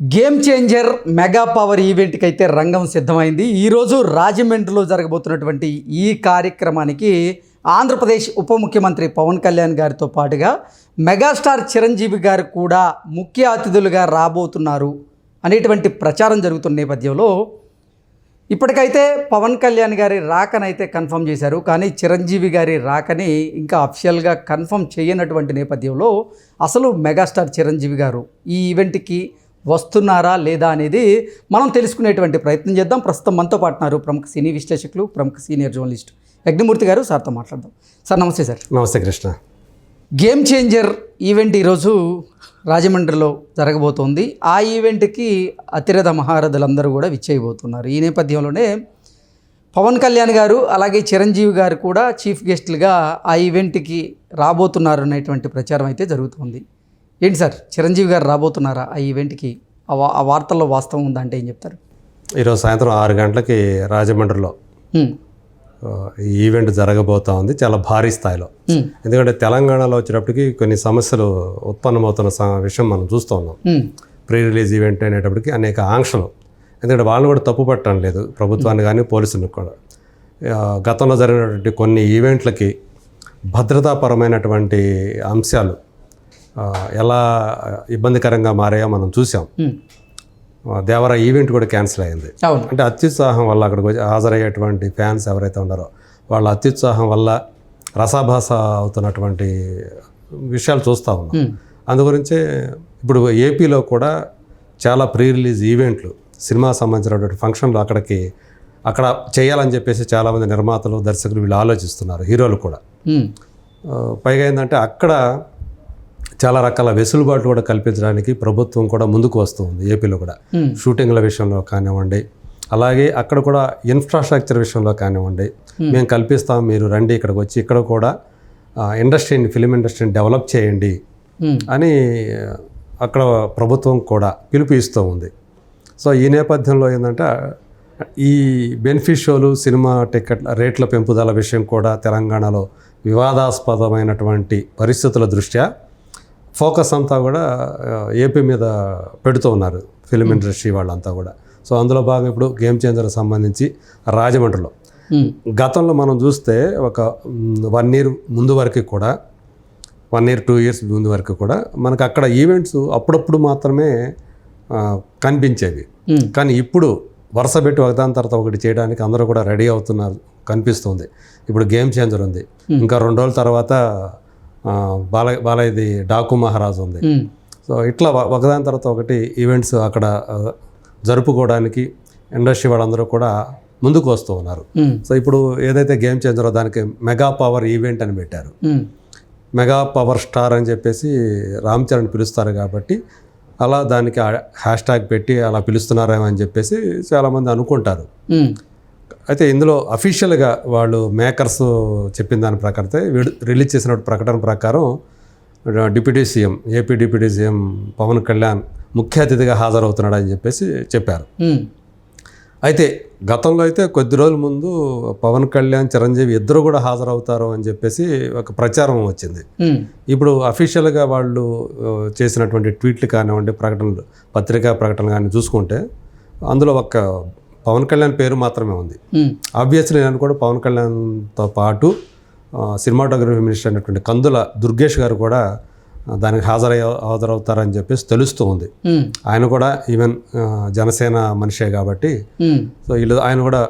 Game changer mega power ఈవెంట్కి అయితే రంగం సిద్ధమైంది. ఈరోజు రాజమండ్రిలో జరగబోతున్నటువంటి ఈ కార్యక్రమానికి ఆంధ్రప్రదేశ్ ఉప ముఖ్యమంత్రి పవన్ కళ్యాణ్ గారితో పాటుగా మెగాస్టార్ చిరంజీవి గారు కూడా ముఖ్య అతిథులుగా రాబోతున్నారు అనేటువంటి ప్రచారం జరుగుతున్న నేపథ్యంలో ఇప్పటికైతే పవన్ కళ్యాణ్ గారి రాకనైతే కన్ఫర్మ్ చేశారు. కానీ చిరంజీవి గారి రాకని ఇంకా అఫిషియల్గా కన్ఫర్మ్ చేయనటువంటి నేపథ్యంలో అసలు మెగాస్టార్ చిరంజీవి గారు ఈ ఈవెంట్కి వస్తున్నారా లేదా అనేది మనం తెలుసుకునేటువంటి ప్రయత్నం చేద్దాం. ప్రస్తుతం మనతో పాటున్నారు ప్రముఖ సినీ విశ్లేషకులు ప్రముఖ సీనియర్ జర్నలిస్ట్ యజ్ఞమూర్తి గారు సార్తో మాట్లాడదాం. సార్ నమస్తే సార్. నమస్తే కృష్ణ. గేమ్ చేంజర్ ఈవెంట్ ఈరోజు రాజమండ్రిలో జరగబోతోంది. ఆ ఈవెంట్కి అతిరథ మహారథులందరూ కూడా విచ్చేయబోతున్నారు. ఈ నేపథ్యంలోనే పవన్ కళ్యాణ్ గారు అలాగే చిరంజీవి గారు కూడా చీఫ్ గెస్టులుగా ఆ ఈవెంట్కి రాబోతున్నారు అనేటువంటి ప్రచారం అయితే జరుగుతుంది. ఏంటి సార్ చిరంజీవి గారు రాబోతున్నారా ఆ ఈవెంట్కి ఆ వార్తల్లో వాస్తవం ఉందా అంటే ఏం చెప్తారు? ఈరోజు సాయంత్రం ఆరు గంటలకి రాజమండ్రిలో ఈ ఈవెంట్ జరగబోతా ఉంది చాలా భారీ స్థాయిలో. ఎందుకంటే తెలంగాణలో వచ్చేటప్పటికి కొన్ని సమస్యలు ఉత్పన్నమవుతున్న స- విషయం మనం చూస్తూ ఉన్నాం. ప్రీ రిలీజ్ ఈవెంట్ అనేటప్పటికి అనేక ఆంక్షలు. ఎందుకంటే వాళ్ళు కూడా తప్పు పట్టడం లేదు ప్రభుత్వాన్ని కానీ పోలీసులకు కూడా. గతంలో జరిగినటువంటి కొన్ని ఈవెంట్లకి భద్రతాపరమైనటువంటి అంశాలు ఎలా ఇబ్బందికరంగా మారాయో మనం చూసాం దేవర ఈవెంట్ కూడా క్యాన్సిల్ అయింది. అంటే అత్యుత్సాహం వల్ల అక్కడికి హాజరయ్యేటువంటి ఫ్యాన్స్ ఎవరైతే ఉన్నారో వాళ్ళ అత్యుత్సాహం వల్ల రసాభాస అవుతున్నటువంటి విషయాలు చూస్తూ ఉన్నాం. అందుగురించే ఇప్పుడు ఏపీలో కూడా చాలా ప్రీ రిలీజ్ ఈవెంట్లు సినిమా సంబంధించినటువంటి ఫంక్షన్లు అక్కడికి అక్కడ చేయాలని చెప్పేసి చాలామంది నిర్మాతలు దర్శకులు వీళ్ళు ఆలోచిస్తున్నారు హీరోలు కూడా. పైగా ఏంటంటే అక్కడ చాలా రకాల వెసులుబాట్లు కూడా కల్పించడానికి ప్రభుత్వం కూడా ముందుకు వస్తుంది ఏపీలో కూడా హ్మ్. షూటింగ్ల విషయంలో కానివ్వండి అలాగే అక్కడ కూడా ఇన్ఫ్రాస్ట్రక్చర్ విషయంలో కానివ్వండి మేము కల్పిస్తాం మీరు రండి ఇక్కడికి వచ్చి ఇక్కడ కూడా ఇండస్ట్రీని ఫిలిం ఇండస్ట్రీని డెవలప్ చేయండి హ్మ్. అని అక్కడ ప్రభుత్వం కూడా పిలుపు ఇస్తూ ఉంది సో ఈ నేపథ్యంలో ఏంటంటే ఈ బెనిఫిట్ షోలు సినిమా టికెట్ల రేట్ల పెంపుదల విషయం కూడా తెలంగాణలో వివాదాస్పదమైనటువంటి పరిస్థితుల దృష్ట్యా ఫోకస్ అంతా కూడా ఏపీ మీద పెడుతూ ఉన్నారు ఫిలిం ఇండస్ట్రీ వాళ్ళంతా కూడా. సో అందులో భాగంగా ఇప్పుడు గేమ్ చేంజర్ సంబంధించి రాజమండ్రిలో. గతంలో మనం చూస్తే ఒక వన్ ఇయర్ ముందు వరకు కూడా వన్ ఇయర్ టూ ఇయర్స్ ముందు వరకు కూడా మనకు అక్కడ ఈవెంట్స్ అప్పుడప్పుడు మాత్రమే కనిపించేవి. కానీ ఇప్పుడు వరుస పెట్టి ఒకదాని తర్వాత ఒకటి చేయడానికి అందరూ కూడా రెడీ అవుతున్నారు కనిపిస్తుంది. ఇప్పుడు గేమ్ చేంజర్ ఉంది. ఇంకా రెండు రోజుల తర్వాత బాల బాలయ్యది డాకు మహారాజ్ ఉంది. సో ఇట్లా ఒక- ఒకదాని తర్వాత ఒకటి ఈవెంట్స్ అక్కడ జరుపుకోవడానికి ఇండస్ట్రీ వాళ్ళందరూ కూడా ముందుకు వస్తూ ఉన్నారు. సో ఇప్పుడు ఏదైతే గేమ్ చేంజరో దానికి మెగా పవర్ ఈవెంట్ అని పెట్టారు. మెగా పవర్ స్టార్ అని చెప్పేసి రామ్ చరణ్ పిలుస్తారు కాబట్టి అలా దానికి హ్యాష్ ట్యాగ్ పెట్టి అలా పిలుస్తున్నారేమో అని చెప్పేసి చాలామంది అనుకుంటారు. అయితే ఇందులో అఫీషియల్గా వాళ్ళు మేకర్స్ చెప్పిన దాని ప్రకారం విడు- రిలీజ్ చేసిన ప్రకటన ప్రకారం deputy CM AP deputy CM Pawan Kalyan ముఖ్య అతిథిగా హాజరవుతున్నాడు అని చెప్పేసి చెప్పారు హ్మ్. అయితే గతంలో అయితే కొద్ది రోజుల ముందు పవన్ కళ్యాణ్ చిరంజీవి ఇద్దరు కూడా హాజరవుతారు అని చెప్పేసి ఒక ప్రచారం వచ్చింది హ్మ్. ఇప్పుడు అఫీషియల్గా వాళ్ళు చేసినటువంటి ట్వీట్లు కానివ్వండి ప్రకటనలు పత్రికా ప్రకటనలు కానీ చూసుకుంటే అందులో ఒక పవన్ కళ్యాణ్ పేరు మాత్రమే ఉంది. ఆబ్వియస్లీ నేను కూడా పవన్ కళ్యాణ్తో పాటు సినిమాటోగ్రఫీ మినిస్టర్ అయినటువంటి కందుల దుర్గేష్ గారు కూడా దానికి హాజరయ్య హాజరవుతారని చెప్పేసి తెలుస్తూ ఉంది. ఆయన కూడా ఈవెన్ జనసేన మనిషే కాబట్టి. సో వీళ్ళు ఆయన కూడా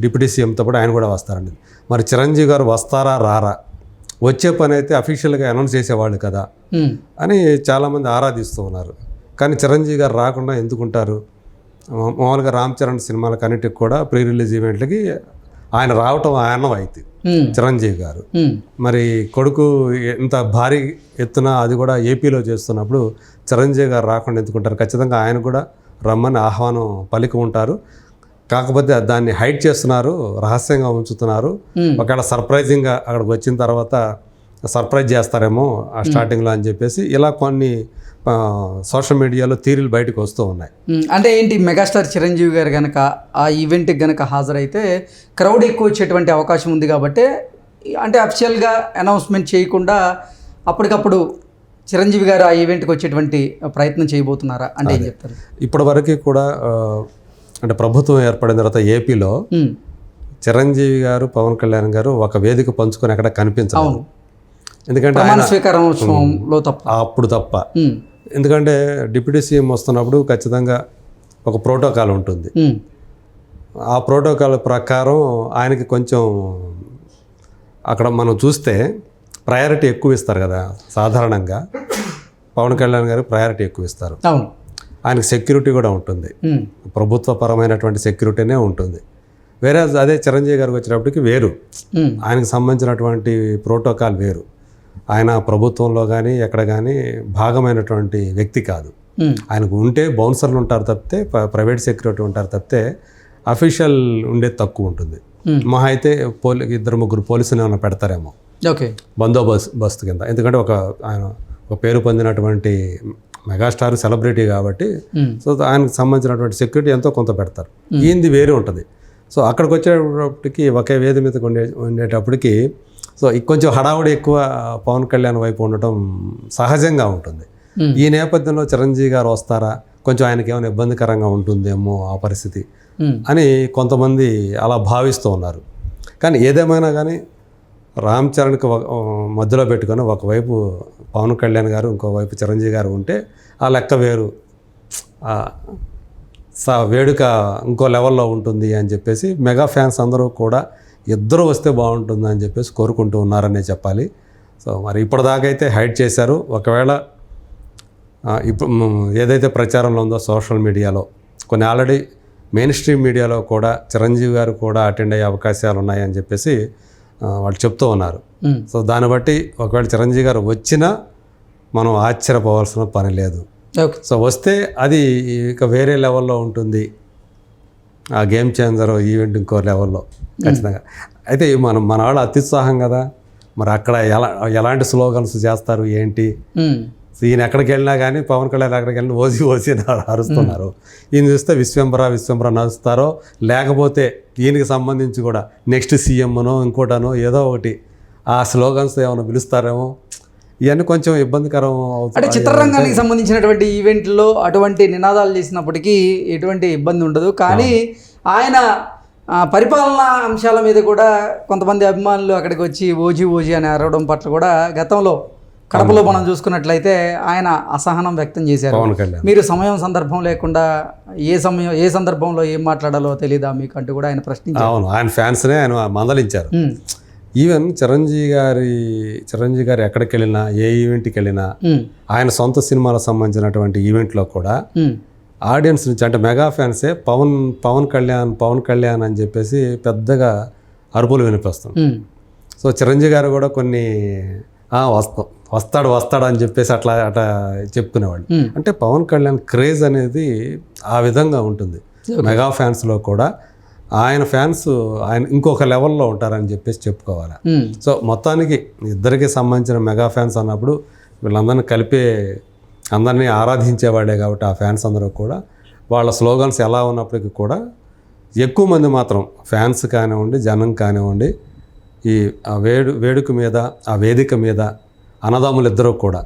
డిప్యూటీ సీఎంతో కూడా ఆయన కూడా వస్తారండి మరి చిరంజీవి గారు వస్తారా రారా వచ్చే పని అయితే అఫీషియల్గా అనౌన్స్ చేసేవాళ్ళు కదా. అని చాలామంది ఆరాధిస్తూ ఉన్నారు కానీ చిరంజీవి గారు రాకుండా ఎందుకుంటారు మామూలుగా రామ్ చరణ్ సినిమాలకు అన్నిటికి కూడా ప్రీ రిలీజ్ ఈవెంట్లకి ఆయన రావటం ఆయన అయితే. చిరంజీవి గారు. మరి కొడుకు ఎంత భారీ ఎత్తున అది కూడా ఏపీలో చేస్తున్నప్పుడు చిరంజీవి గారు రాకుండా ఎందుకుంటారు ఖచ్చితంగా ఆయన కూడా రమ్మని ఆహ్వానం పలికి ఉంటారు కాకపోతే దాన్ని హైడ్ చేస్తున్నారు రహస్యంగా ఉంచుతున్నారు. ఒకవేళ సర్ప్రైజింగ్గా అక్కడికి వచ్చిన తర్వాత సర్ప్రైజ్ చేస్తారేమో ఆ స్టార్టింగ్లో అని చెప్పేసి ఇలా కొన్ని సోషల్ మీడియాలో థీరీలు బయటకు వస్తూ ఉన్నాయి. అంటే ఏంటి మెగాస్టార్ చిరంజీవి గారు కనుక ఆ ఈవెంట్కి కనుక హాజరైతే క్రౌడ్ ఎక్కువ వచ్చేటువంటి అవకాశం ఉంది కాబట్టి అంటే అఫిషియల్గా అనౌన్స్మెంట్ చేయకుండా అప్పటికప్పుడు చిరంజీవి గారు ఆ ఈవెంట్కి వచ్చేటువంటి ప్రయత్నం చేయబోతున్నారా? అంటే ఏం చెప్తారు? ఇప్పటి వరకు కూడా అంటే ప్రభుత్వం ఏర్పడిన తర్వాత ఏపీలో చిరంజీవి గారు పవన్ కళ్యాణ్ గారు ఒక వేదిక పంచుకొని అక్కడ కనిపించారు ఎందుకంటే స్వీకారోత్సవంలో తప్ప. అప్పుడు తప్ప. ఎందుకంటే డిప్యూటీ సీఎం వస్తున్నప్పుడు ఖచ్చితంగా ఒక ప్రోటోకాల్ ఉంటుంది. ఆ ప్రోటోకాల్ ప్రకారం ఆయనకి కొంచెం అక్కడ మనం చూస్తే ప్రయారిటీ ఎక్కువ ఇస్తారు కదా సాధారణంగా. పవన్ కళ్యాణ్ గారు ప్రయారిటీ ఎక్కువ ఇస్తారు. అవును. ఆయనకి సెక్యూరిటీ కూడా ఉంటుంది. ఉమ్, ప్రభుత్వపరమైనటువంటి సెక్యూరిటీనే ఉంటుంది. వేరే అదే చిరంజీవి గారికి వచ్చినప్పటికి వేరు. ఆయనకు సంబంధించినటువంటి ప్రోటోకాల్ వేరు. ఆయన ప్రభుత్వంలో కానీ ఎక్కడ కానీ భాగమైనటువంటి వ్యక్తి కాదు. ఆయనకు ఉంటే బౌన్సర్లు ఉంటారు తప్పితే ప్రైవేట్ సెక్యూరిటీ ఉంటారు తప్పితే అఫీషియల్ ఉండేది తక్కువ ఉంటుంది. మహా అయితే పోలీ ఇద్దరు ముగ్గురు పోలీసులు ఏమైనా పెడతారేమో. ఓకే. బందోబస్తు బస్తు కింద. ఎందుకంటే ఒక ఆయన ఒక పేరు పొందినటువంటి మెగాస్టార్ సెలబ్రిటీ కాబట్టి సో ఆయనకు సంబంధించినటువంటి సెక్యూరిటీ ఎంతో కొంత పెడతారు. ఈయనది వేరే ఉంటుంది. సో అక్కడికి వచ్చేటప్పటికి ఒకే వేది మీద ఉండే ఉండేటప్పటికి సో కొంచెం హడావుడి ఎక్కువ పవన్ కళ్యాణ్ వైపు ఉండటం సహజంగా ఉంటుంది. ఈ నేపథ్యంలో చిరంజీవి గారు వస్తారా? కొంచెం ఆయనకి ఏమైనా ఇబ్బందికరంగా ఉంటుందేమో ఆ పరిస్థితి అని కొంతమంది అలా భావిస్తూ ఉన్నారు. కానీ ఏదేమైనా కానీ రామ్ చరణ్కి ఒక- మధ్యలో పెట్టుకొని ఒకవైపు పవన్ కళ్యాణ్ గారు ఇంకోవైపు చిరంజీవి గారు ఉంటే ఆ లెక్క వేరు. వేడుక ఇంకో లెవెల్లో ఉంటుంది అని చెప్పేసి మెగా ఫ్యాన్స్ అందరూ కూడా ఇద్దరు వస్తే బాగుంటుంది అని చెప్పేసి కోరుకుంటూ ఉన్నారనే చెప్పాలి. సో మరి ఇప్పటిదాకా అయితే హైడ్ చేశారు. ఒకవేళ ఇప్పుడు ఏదైతే ప్రచారంలో ఉందో సోషల్ మీడియాలో కొన్ని ఆల్రెడీ మెయిన్ స్ట్రీమ్ మీడియాలో కూడా చిరంజీవి గారు కూడా అటెండ్ అయ్యే అవకాశాలు ఉన్నాయని చెప్పేసి వాళ్ళు చెప్తూ ఉన్నారు. సో దాన్ని బట్టి ఒకవేళ చిరంజీవి గారు వచ్చినా మనం ఆశ్చర్యపోవాల్సిన పని లేదు. సో వస్తే అది ఇక వేరే లెవెల్లో ఉంటుంది. ఆ గేమ్ చేంజర్ ఈవెంట్ ఇంకో లెవెల్లో ఖచ్చితంగా. అయితే మనం మన వాళ్ళు అత్యుత్సాహం కదా. మరి అక్కడ ఎలా ఎలాంటి స్లోగన్స్ చేస్తారు ఏంటి? ఈయన ఎక్కడికి వెళ్ళినా కానీ పవన్ కళ్యాణ్ ఎక్కడికి వెళ్ళినా ఓసి ఓసి అరుస్తున్నారు. ఈయన చూస్తే విశ్వంబర విశ్వంబర నడుస్తారో లేకపోతే ఈయనకి సంబంధించి కూడా నెక్స్ట్ సీఎంనో ఇంకోటనో ఏదో ఒకటి ఆ స్లోగన్స్ ఏమైనా పిలుస్తారేమో? ఇవన్నీ కొంచెం ఇబ్బందికరం అంటే చిత్రరంగానికి సంబంధించినటువంటి ఈవెంట్లో అటువంటి నినాదాలు చేసినప్పటికీ ఎటువంటి ఇబ్బంది ఉండదు. కానీ ఆయన పరిపాలనా అంశాల మీద కూడా కొంతమంది అభిమానులు అక్కడికి వచ్చి ఓజీ ఓజీ అని అరవడం పట్ల కూడా గతంలో కడపలో మనం చూసుకున్నట్లయితే ఆయన అసహనం వ్యక్తం చేశారు. మీరు సమయం సందర్భం లేకుండా ఏ సమయం ఏ సందర్భంలో ఏం మాట్లాడాలో తెలీదా మీకు అంటూ కూడా ఆయన ప్రశ్నించారు. అవును ఆయన ఫ్యాన్స్నే ఆయన మందలించారు. ఈవెన్ చిరంజీవి గారి చిరంజీవి గారు ఎక్కడికి వెళ్ళినా ఏ ఈవెంట్కి వెళ్ళినా ఉమ్, ఆయన సొంత సినిమాలకు సంబంధించినటువంటి ఈవెంట్లో కూడా ఆడియన్స్ నుంచి అంటే మెగా ఫ్యాన్సే పవన్ పవన్ కళ్యాణ్ పవన్ కళ్యాణ్ అని చెప్పేసి పెద్దగా అరుపులు వినిపిస్తుంది సో చిరంజీవి గారు కూడా కొన్ని "ఆ, వస్తాం వస్తాడు వస్తాడు అని చెప్పేసి అట్లా అట్లా చెప్పుకునేవాళ్ళు. అంటే పవన్ కళ్యాణ్ క్రేజ్ అనేది ఆ విధంగా ఉంటుంది. మెగా ఫ్యాన్స్లో కూడా ఆయన ఫ్యాన్స్ ఆయన ఇంకొక లెవెల్లో ఉంటారని చెప్పేసి చెప్పుకోవాలి. సో మొత్తానికి ఇద్దరికి సంబంధించిన మెగా ఫ్యాన్స్ అన్నప్పుడు వీళ్ళందరినీ కలిపే అందరినీ ఆరాధించేవాడే కాబట్టి ఆ ఫ్యాన్స్ అందరూ కూడా వాళ్ళ స్లోగన్స్ ఎలా ఉన్నప్పటికీ కూడా ఎక్కువ మంది మాత్రం ఫ్యాన్స్ కానివ్వండి జనం కానివ్వండి ఈ ఆ వేడు వేడుక మీద ఆ వేదిక మీద అన్నదమ్ములు ఇద్దరు కూడా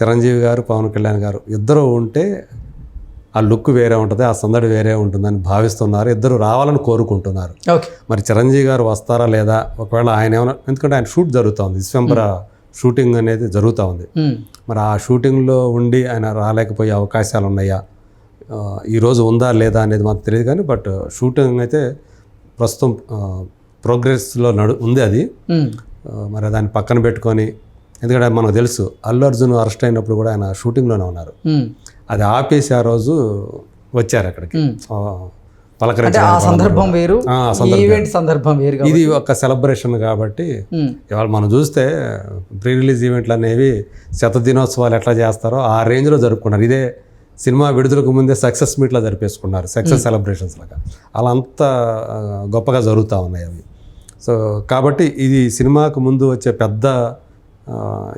చిరంజీవి గారు పవన్ కళ్యాణ్ గారు ఇద్దరు ఉంటే ఆ లుక్ వేరే ఉంటుంది ఆ సందడి వేరే ఉంటుందని భావిస్తున్నారు. ఇద్దరు రావాలని కోరుకుంటున్నారు. ఓకే. మరి చిరంజీవి గారు వస్తారా లేదా? ఒకవేళ ఆయన ఏమైనా ఎందుకంటే ఆయన షూట్ జరుగుతూ డిసెంబర్ షూటింగ్ అనేది జరుగుతూ ఉంది. మరి ఆ షూటింగ్లో ఉండి ఆయన రాలేకపోయే అవకాశాలు ఉన్నాయా? ఈరోజు ఉందా లేదా అనేది మాకు తెలియదు కానీ బట్ షూటింగ్ అయితే ప్రస్తుతం ప్రోగ్రెస్లో నడు ఉంది అది. మరి దాన్ని పక్కన పెట్టుకొని ఎందుకంటే మనకు తెలుసు అల్లు అర్జున్ అరెస్ట్ అయినప్పుడు కూడా ఆయన షూటింగ్లోనే ఉన్నారు. అది ఆపేసి ఆ రోజు వచ్చారు అక్కడికి. ఆ, అంటే పలకరించారు ఆ సందర్భం వేరు ఈవెంట్ సందర్భం వేరు ఇది ఒక సెలబ్రేషన్ కాబట్టి ఇవాళ మనం చూస్తే ప్రీ రిలీజ్ ఈవెంట్లు అనేవి శత దినోత్సవాలు ఎట్లా చేస్తారో ఆ రేంజ్లో జరుపుకున్నారు. ఇదే సినిమా విడుదలకు ముందే సక్సెస్ మీట్లా జరిపేసుకున్నారు సక్సెస్ సెలబ్రేషన్స్ లాగా. అలా అంత గొప్పగా జరుగుతూ ఉన్నాయి అవి. సో కాబట్టి ఇది సినిమాకు ముందు వచ్చే పెద్ద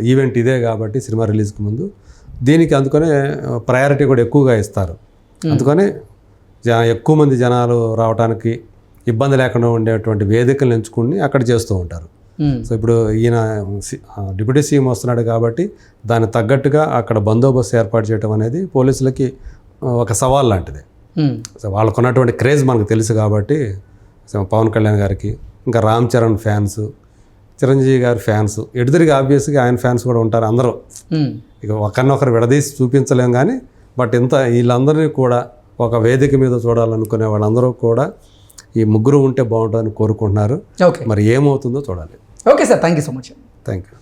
ఈవెంట్ ఇదే కాబట్టి సినిమా రిలీజ్కి ముందు. దీనికి అందుకనే ప్రయారిటీ కూడా ఎక్కువగా ఇస్తారు. అందుకని జ ఎక్కువ మంది జనాలు రావడానికి ఇబ్బంది లేకుండా ఉండేటువంటి వేదికలను ఎంచుకుని అక్కడ చేస్తూ ఉంటారు. సో ఇప్పుడు ఈయన డిప్యూటీ సీఎం వస్తున్నాడు కాబట్టి దానికి తగ్గట్టుగా అక్కడ బందోబస్తు ఏర్పాటు చేయడం అనేది పోలీసులకి ఒక సవాల్ లాంటిది. సో వాళ్ళకున్నటువంటి క్రేజ్ మనకు తెలుసు కాబట్టి పవన్ కళ్యాణ్ గారికి ఇంకా రామ్ చరణ్ ఫ్యాన్స్ చిరంజీవి గారి ఫ్యాన్స్. ఎడుదిరిగి ఆబ్వియస్గా ఆయన ఫ్యాన్స్ కూడా ఉంటారు అందరూ. ఇక ఒకరినొకరు విడదీసి చూపించలేం కానీ బట్ ఇంత వీళ్ళందరినీ కూడా ఒక వేదిక మీద చూడాలనుకునే వాళ్ళందరూ కూడా ఈ ముగ్గురు ఉంటే బాగుంటుందని కోరుకుంటున్నారు. ఓకే. మరి ఏమవుతుందో చూడాలి. Okay sir thank you so much. Thank you